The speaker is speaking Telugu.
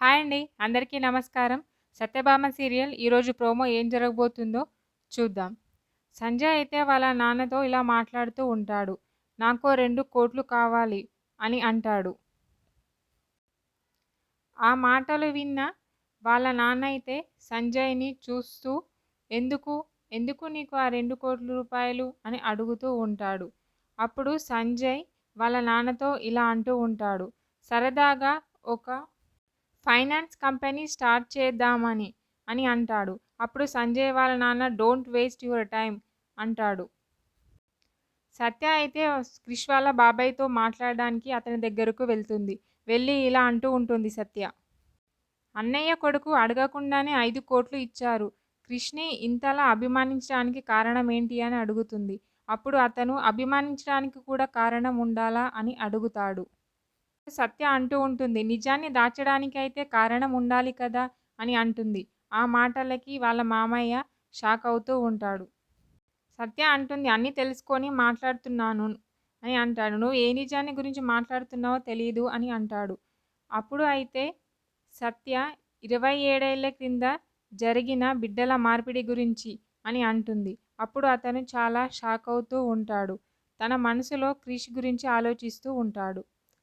హాయ్ అండి. అందరికీ నమస్కారం. 'సత్యభామ' సీరియల్ ఈరోజు ప్రోమో ఏం జరగబోతుందో చూద్దాం. సంజయ్ అయితే వాళ్ళ నాన్నతో ఇలా మాట్లాడుతూ ఉంటాడు. నాకో 2,00,00,000 కావాలి అని అంటాడు. ఆ మాటలు విన్న వాళ్ళ నాన్న అయితే సంజయ్‌ని చూస్తూ ఎందుకు? ఎందుకు నీకు ఆ 2,00,00,000 అని అడుగుతూ ఉంటాడు. అప్పుడు సంజయ్ వాళ్ళ నాన్నతో ఇలా అంటూ ఉంటాడు. సరదాగా ఒక ఫైనాన్స్ కంపెనీ స్టార్ట్ చేద్దామని అని అంటాడు. అప్పుడు సంజయ్ వాళ్ళ నాన్న డోంట్ వేస్ట్ యువర్ టైమ్ అంటాడు. సత్య అయితే క్రిష్ వాళ్ళ బాబాయ్‌తో మాట్లాడడానికి అతని దగ్గరకు వెళ్తుంది. వెళ్ళి ఇలా అంటూ ఉంటుంది సత్య. అన్నయ్య కొడుకు అడగకుండానే ఐదు కోట్లు ఇచ్చారు. క్రిష్‌ని ఇంతలా అభిమానించడానికి కారణం ఏంటి అని అడుగుతుంది. అప్పుడు అతను అభిమానించడానికి కూడా కారణం ఉండాలా అని అడుగుతాడు. సత్య అంటూ ఉంటుంది. నిజాన్ని దాచడానికైతే కారణం ఉండాలి కదా అని అంటుంది. ఆ మాటలకి వాళ్ళ మామయ్య షాక్ అవుతూ ఉంటాడు. సత్య అంటుంది అన్నీ తెలుసుకొని మాట్లాడుతున్నాను అని అంటాడు. నువ్వు ఏ నిజాన్ని గురించి మాట్లాడుతున్నావో తెలియదు అని అంటాడు. అప్పుడు అయితే సత్య ఇరవై ఏడేళ్ళ క్రింద జరిగిన బిడ్డల మార్పిడి గురించి అని అంటుంది. అప్పుడు అతను చాలా షాక్ అవుతూ ఉంటాడు. తన మనసులో క్రిష్ గురించి ఆలోచిస్తూ ఉంటాడు.